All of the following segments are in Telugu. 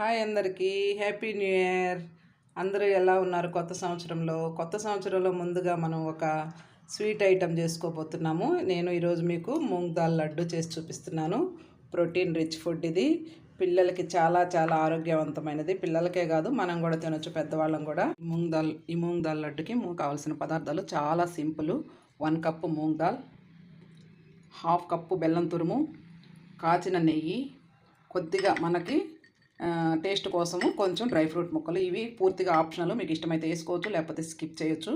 హాయ్ అందరికీ. Happy new year. అందరూ ఎలా ఉన్నారు? కొత్త సంవత్సరంలో. కొత్త సంవత్సరంలో ముందుగా మనం ఒక స్వీట్ ఐటెం చేసుకోబోతున్నాము. నేను ఈరోజు మీకు మూంగ్ దాల్ లడ్డు చేసి చూపిస్తున్నాను. ప్రోటీన్ రిచ్ ఫుడ్ ఇది. పిల్లలకి చాలా చాలా ఆరోగ్యవంతమైనది. పిల్లలకే కాదు మనం కూడా తినొచ్చు పెద్దవాళ్ళం కూడా. మూంగ్ దాల్ ఈ మూంగ్ దాల్ లడ్డుకి కావాల్సిన పదార్థాలు చాలా simple. One cup moong dal half cup బెల్లం తురుము కాచిన నెయ్యి కొద్దిగా మనకి టేస్ట్ కోసము కొంచెం డ్రై ఫ్రూట్ ముక్కలు. ఇవి పూర్తిగా ఆప్షనల్. మీకు ఇష్టమైతే వేసుకోవచ్చు లేకపోతే స్కిప్ చేయొచ్చు.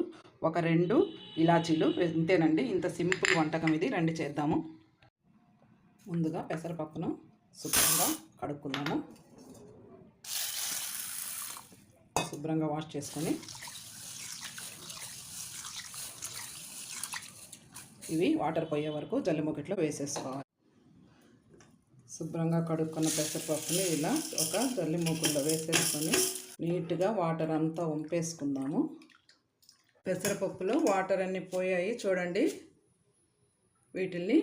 ఒక రెండు ఇలాచీలు ఇంతేనండి. ఇంత సింపుల్ వంటకం ఇది. రెండు చేద్దాము. ముందుగా పెసరపప్పును శుభ్రంగా కడుక్కుందాము శుభ్రంగా వాష్ చేసుకొని ఇవి వాటర్ పోయే వరకు జల్లి ముకెట్లో వేసేసుకోవాలి. శుభ్రంగా కడుక్కున్న పెసరపప్పుని ఇలా ఒక జల్లి మూకుల్లో వేసేసుకొని నీట్గా వాటర్ అంతా వంపేసుకుందాము. పెసరపప్పులో వాటర్ అన్నీ పోయాయి చూడండి. వీటిల్ని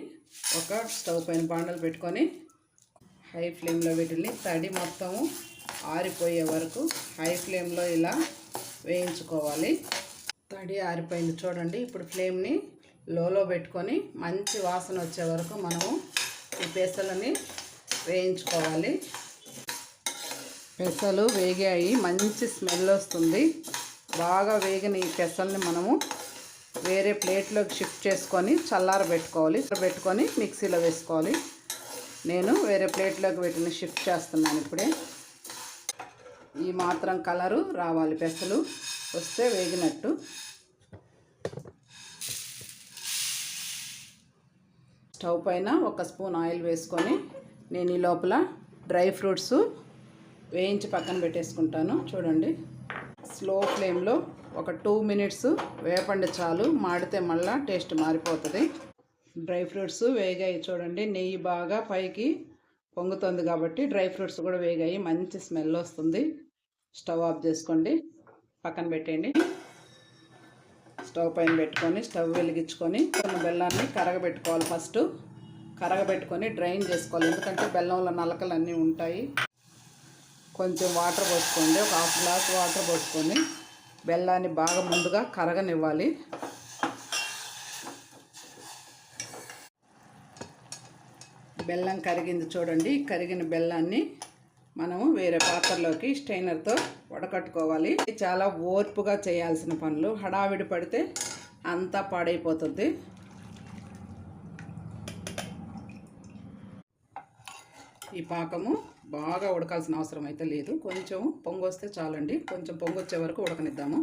ఒక స్టవ్ పైన బాండలు పెట్టుకొని హై ఫ్లేమ్లో వీటిల్ని తడి మొత్తము ఆరిపోయే వరకు హై ఫ్లేమ్లో ఇలా వేయించుకోవాలి. తడి ఆరిపోయింది చూడండి. ఇప్పుడు ఫ్లేమ్ని లోలో పెట్టుకొని మంచి వాసన వచ్చే వరకు మనము ఈ పెసలని వేయించుకోవాలి. పెసలు వేగాయి మంచి స్మెల్ వస్తుంది. బాగా వేగిన ఈ పెసల్ని మనము వేరే ప్లేట్లోకి షిఫ్ట్ చేసుకొని చల్లార పెట్టుకోవాలి పెట్టుకొని మిక్సీలో వేసుకోవాలి. నేను వేరే ప్లేట్లోకి వీటిని షిఫ్ట్ చేస్తున్నాను ఇప్పుడే. ఈ మాత్రం కలరు రావాలి పెసలు. వస్తే వేగినట్టు. స్టవ్ పైన ఒక స్పూన్ ఆయిల్ వేసుకొని నేను ఈ లోపల డ్రై ఫ్రూట్స్ వేయించి పక్కన పెట్టేసుకుంటాను. చూడండి. స్లో ఫ్లేమ్లో ఒక టూ మినిట్స్ వేపండి చాలు. మాడితే మళ్ళీ టేస్ట్ మారిపోతుంది. డ్రై ఫ్రూట్స్ వేగాయి చూడండి. నెయ్యి బాగా పైకి పొంగుతుంది కాబట్టి డ్రై ఫ్రూట్స్ కూడా వేగాయి. మంచి స్మెల్ వస్తుంది. స్టవ్ ఆఫ్ చేసుకోండి. పక్కన పెట్టేయండి. స్టవ్ పైన పెట్టుకొని స్టవ్ వెలిగించుకొని కొన్ని బెల్లాన్ని కరగబెట్టుకోవాలి ఫస్ట్. కరగబెట్టుకొని డ్రైన్ చేసుకోవాలి. ఎందుకంటే బెల్లంలో నలకలు అన్నీ ఉంటాయి. కొంచెం వాటర్ పోసుకోండి. ఒక హాఫ్ గ్లాస్ వాటర్ పోసుకొని బెల్లాన్ని బాగా ముందుగా కరగనివ్వాలి. బెల్లం కరిగింది చూడండి. కరిగిన బెల్లాన్ని మనము వేరే పాత్రలోకి స్టైనర్తో వడకట్టుకోవాలి. చాలా ఓర్పుగా చేయాల్సిన పనులు. హడావిడి పడితే అంతా పాడైపోతుంది. ఈ పాకము బాగా ఉడకాల్సిన అవసరం అయితే లేదు. కొంచెం పొంగు వస్తే చాలండి. కొంచెం పొంగు వచ్చే వరకు ఉడకనిద్దాము.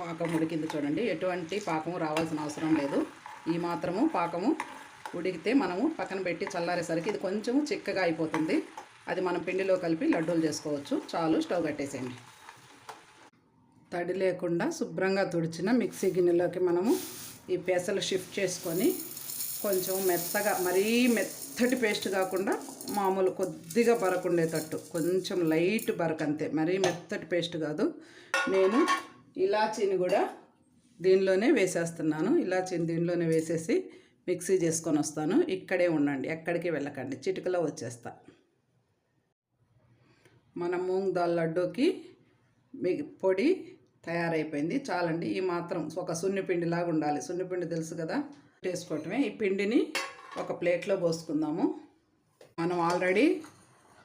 పాకం ఉడికింది చూడండి. ఎటువంటి పాకము రావాల్సిన అవసరం లేదు. ఈ మాత్రము పాకము ఉడికితే మనము పక్కన పెట్టి చల్లారేసరికి ఇది కొంచెం చిక్కగా అయిపోతుంది. అది మనం పిండిలో కలిపి లడ్డూలు చేసుకోవచ్చు. చాలు స్టవ్ కట్టేసేయండి. తడి లేకుండా శుభ్రంగా తుడిచిన మిక్సీ గిన్నెలోకి మనము ఈ పెసలు షిఫ్ట్ చేసుకొని కొంచెం మెత్తగా మరీ మెత్తటి పేస్ట్ కాకుండా మామూలు కొద్దిగా బరకుండేటట్టు కొంచెం లైట్ బరక అంతే మరీ మెత్తటి పేస్ట్ కాదు. నేను ఇలాచీని కూడా దీనిలోనే వేసేస్తున్నాను. ఇలాచీని దీనిలోనే వేసేసి మిక్సీ చేసుకొని వస్తాను. ఇక్కడే ఉండండి ఎక్కడికి వెళ్ళకండి చిటికలో వచ్చేస్తా. మన మూంగ్ దాల్ లడ్డూకి మీ పొడి తయారైపోయింది. చాలండి ఈ మాత్రం ఒక సున్నిపిండిలాగా ఉండాలి. సున్నిపిండి తెలుసు కదా? వేసుకోవటమే ఈ పిండిని ఒక ప్లేట్లో పోసుకుందాము. మనం ఆల్రెడీ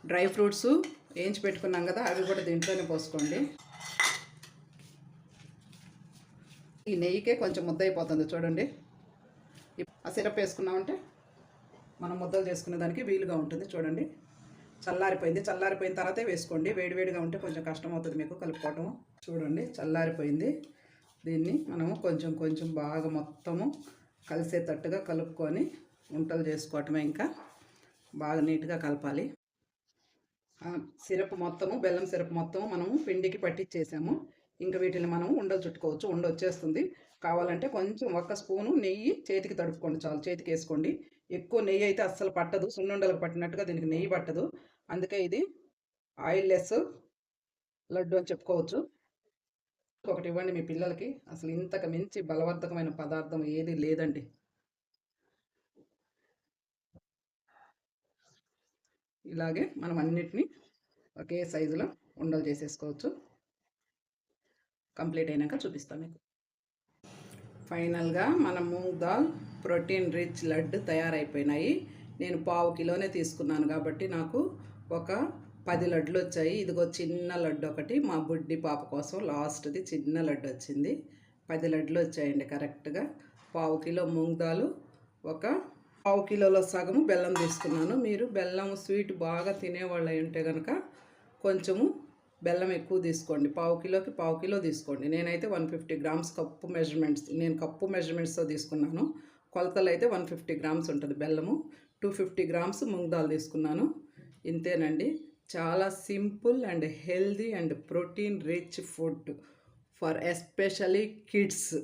డ్రై ఫ్రూట్స్ వేయించి పెట్టుకున్నాం కదా అవి కూడా దీంట్లోనే పోసుకోండి. ఈ నెయ్యికే కొంచెం ముద్ద అయిపోతుంది చూడండి. ఆ సిరప్ వేసుకున్నామంటే మనం ముద్దలు చేసుకునే దానికి వీలుగా ఉంటుంది చూడండి. చల్లారిపోయింది. చల్లారిపోయిన తర్వాతే వేసుకోండి. వేడివేడిగా ఉంటే కొంచెం కష్టం అవుతుంది మీకు కలుపుకోవటం చూడండి చల్లారిపోయింది. దీన్ని మనము కొంచెం కొంచెం బాగా మొత్తము కలిసేటట్టుగా కలుపుకొని వంటలు చేసుకోవటమే ఇంకా. బాగా నీట్గా కలపాలి. సిరప్ మొత్తము బెల్లం సిరప్ మొత్తము మనము పిండికి పట్టించేసాము ఇంకా వీటిని మనం ఉండలు చుట్టుకోవచ్చు. ఉండ వచ్చేస్తుంది. కావాలంటే కొంచెం ఒక స్పూను నెయ్యి చేతికి తడుపుకోండి చాలు. చేతికి వేసుకోండి. ఎక్కువ నెయ్యి అయితే అస్సలు పట్టదు. సున్నుండలకు పట్టినట్టుగా దీనికి నెయ్యి పట్టదు. అందుకే ఇది ఆయిల్ లెస్ లడ్డు అని చెప్పుకోవచ్చు. ఒకటి ఇవ్వండి మీ పిల్లలకి. అసలు ఇంతకు మించి బలవర్ధకమైన పదార్థం ఏది లేదండి. ఇలాగే మనం అన్నిటినీ ఒకే సైజులో ఉండలు చేసేసుకోవచ్చు. కంప్లీట్ అయినాక చూపిస్తాను మీకు. ఫైనల్గా మన మూంగ్ దాల్ ప్రోటీన్ రిచ్ లడ్డు తయారైపోయినాయి. నేను పావు కిలోనే తీసుకున్నాను కాబట్టి నాకు ఒక పది లడ్లు వచ్చాయి. ఇదిగో చిన్న లడ్డు ఒకటి. మా బుడ్డి పాప కోసం లాస్ట్ది చిన్న లడ్డు వచ్చింది. పది లడ్లు వచ్చాయండి కరెక్ట్గా. పావు కిలో ముంగదాలు ఒక పావు కిలోలో సగము బెల్లం తీసుకున్నాను. మీరు బెల్లం స్వీట్ బాగా తినేవాళ్ళు అయి ఉంటే కనుక కొంచెము బెల్లం ఎక్కువ తీసుకోండి. పావు కిలోకి పావు కిలో తీసుకోండి. నేనైతే one fifty grams cup measurements నేను కప్పు మెజర్మెంట్స్తో తీసుకున్నాను. కొలతలు అయితే వన్ ఫిఫ్టీ గ్రామ్స్ ఉంటుంది బెల్లము. టూ ఫిఫ్టీ గ్రామ్స్ ముంగదాలు తీసుకున్నాను. ఇంతేనండి. చాలా simple and healthy and protein rich food for especially kids.